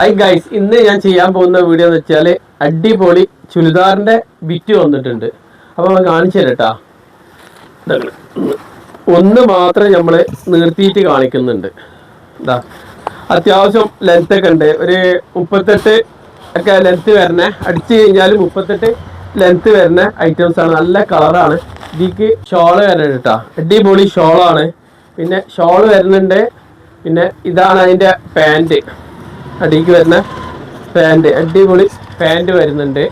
Hi guys ഇന്ന് ഞാൻ ചെയ്യാൻ പോകുന്ന വീഡിയോ എന്ന് വെച്ചാൽ അടിപൊളി ചുരിദാറിന്റെ ബിറ്റ് വന്നിട്ടുണ്ട്. അപ്പോൾ കാണിച്ചു തരട്ടാ. ഒന്ന് മാത്രം നമ്മൾ നിർത്തിയിട്ട് കാണിക്കുന്നുണ്ട്. എന്താ അത്യാവശ്യം ലെങ്ത് ഒക്കെ ഉണ്ട്. ഒരു മുപ്പത്തെട്ട് ഒക്കെ ലെങ്ത് വരണേ അടിച്ചു കഴിഞ്ഞാൽ മുപ്പത്തെട്ട് ലെങ്ത് വരുന്ന ഐറ്റംസ് ആണ്. നല്ല കളറാണ് ഇതിക്ക് ഷോൾ വരുന്നുണ്ട് കേട്ടോ അടിപൊളി ഷോളാണ് പിന്നെ ഷോൾ വരുന്നുണ്ട്. പിന്നെ ഇതാണ് അതിന്റെ പാന്റ് അടിക്ക് വരുന്ന പാന്റ് അടിപൊളി പാന്റ് വരുന്നുണ്ട്.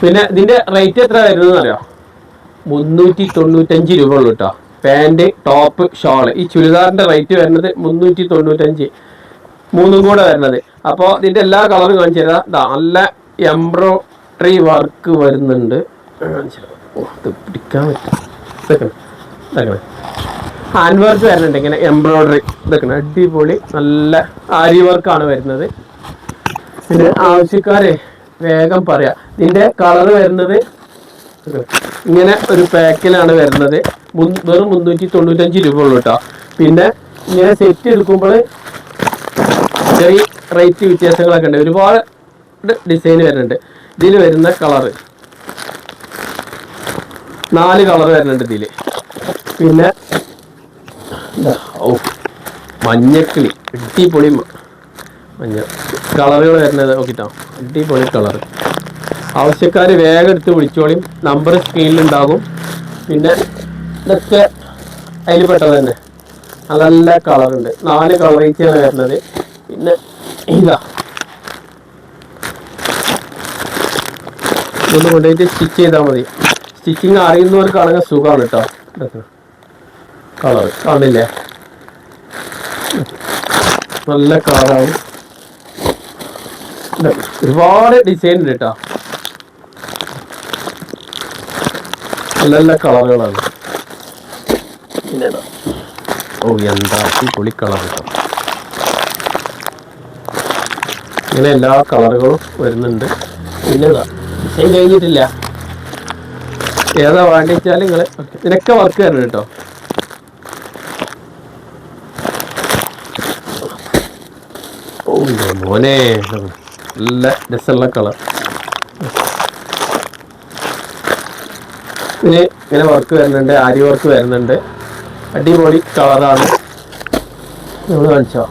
പിന്നെ ഇതിന്റെ റേറ്റ് എത്ര വരുന്നത് അറിയോ? മുന്നൂറ്റി തൊണ്ണൂറ്റഞ്ച് രൂപ ഉള്ളു കേട്ടോ പാന്റ് ടോപ്പ് ഷോൾ ഈ ചുരിദാറിന്റെ റേറ്റ് വരുന്നത് മുന്നൂറ്റി തൊണ്ണൂറ്റഞ്ച് മൂന്നും കൂടെ വരുന്നത്. അപ്പോൾ ഇതിന്റെ എല്ലാ കളറും കാണിച്ചു തരാം. നല്ല എംബ്രോയിഡറി വർക്ക് വരുന്നുണ്ട്. പിടിക്കാൻ പറ്റും ഹാൻഡ് വർക്ക് വരുന്നുണ്ട്. ഇങ്ങനെ എംബ്രോയിഡറി ഇതൊക്കെ അടിപൊളി നല്ല ആരി വർക്കാണ് വരുന്നത്. പിന്നെ ആവശ്യക്കാരെ വേഗം പറയാം. ഇതിന്റെ കളർ വരുന്നത് ഇങ്ങനെ ഒരു പാക്കിലാണ് വരുന്നത്. വെറും മുന്നൂറ്റി തൊണ്ണൂറ്റഞ്ച് രൂപ ഉള്ളൂ കേട്ടോ പിന്നെ ഇങ്ങനെ സെറ്റ് എടുക്കുമ്പോൾ ചെറിയ റേറ്റ് വ്യത്യാസങ്ങളൊക്കെ ഉണ്ട്. ഒരുപാട് ഡിസൈൻ വരുന്നുണ്ട്. ഇതിൽ വരുന്ന കളറ് നാല് കളർ വരുന്നുണ്ട് ഇതിൽ പിന്നെ ഓ മഞ്ഞക്കിളി. അടിപൊളി മഞ്ഞ. കളറുകൾ വരുന്നത് നോക്കിട്ടോ. അടിപൊളി കളർ ആവശ്യക്കാർ വേഗം എടുത്ത് വിളിച്ചോളിയും നമ്പർ സ്ക്രീനിലുണ്ടാകും പിന്നെ ഇതൊക്കെ അതിൽ പെട്ടത് തന്നെ. നല്ല നല്ല കളറുണ്ട്. നാല് കളറേറ്റാണ് വരുന്നത്. പിന്നെ ഇതാ. ഒന്ന് കൊണ്ടുപോയിട്ട് സ്റ്റിച്ച് ചെയ്താൽ മതി. സ്റ്റിച്ചിങ് അറിയുന്നവർക്കാണെങ്കിൽ സുഖമാണ് കേട്ടോ. കളർ. കാണില്ലേ? നല്ല കളറാണ് ഇത് ഒരുപാട് ഡിസൈൻ ഉണ്ട് കേട്ടോ നല്ല നല്ല കളറുകളാണ്. ഓ എന്താ പുളി കളർ കേട്ടോ ഇങ്ങനെ എല്ലാ കളറുകളും വരുന്നുണ്ട്. പിന്നെ ഡിസൈൻ കഴിഞ്ഞിട്ടില്ല. ഏതാ വേണ്ടിച്ചാൽ നിങ്ങൾ ഇതിനൊക്കെ വർക്ക് തരണം കേട്ടോ ഓ എന്റെ മോനെ നല്ല രസമുള്ള കളർ. ഇതിന് ഇങ്ങനെ വർക്ക് വരുന്നുണ്ട് ആരി വർക്ക് വരുന്നുണ്ട്. അടിപൊളി കളറാണ് നമ്മൾ കാണിച്ചോ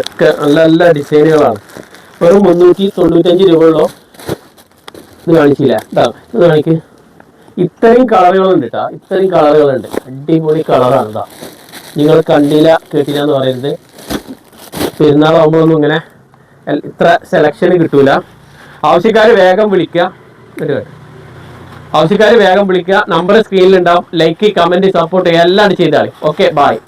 ഒക്കെ നല്ല നല്ല ഡിസൈനുകളാണ് വെറും മുന്നൂറ്റി തൊണ്ണൂറ്റഞ്ച് രൂപ ഉള്ളൂ. ഇത് കാണിച്ചില്ല. ഇതാ ഇത് കാണിക്ക്. ഇത്രയും കളറുകളുണ്ട് കേട്ടോ ഇത്രയും കളറുകളുണ്ട്. അടിപൊളി കളറാണ് ഇതാ നിങ്ങൾ കണ്ടില്ല കേട്ടില്ല എന്ന് പറയരുത്. പെരുന്നാളാകുമ്പോഴൊന്നും ഇങ്ങനെ ഇത്ര സെലക്ഷൻ കിട്ടൂല. ആവശ്യക്കാർ വേഗം വിളിക്കുക. ആവശ്യക്കാർ വേഗം വിളിക്കുക നമ്പർ സ്ക്രീനിൽ ഉണ്ടാവും. ലൈക്ക് കമന്റ് സപ്പോർട്ട് എല്ലാം ചെയ്താളി. Okay bye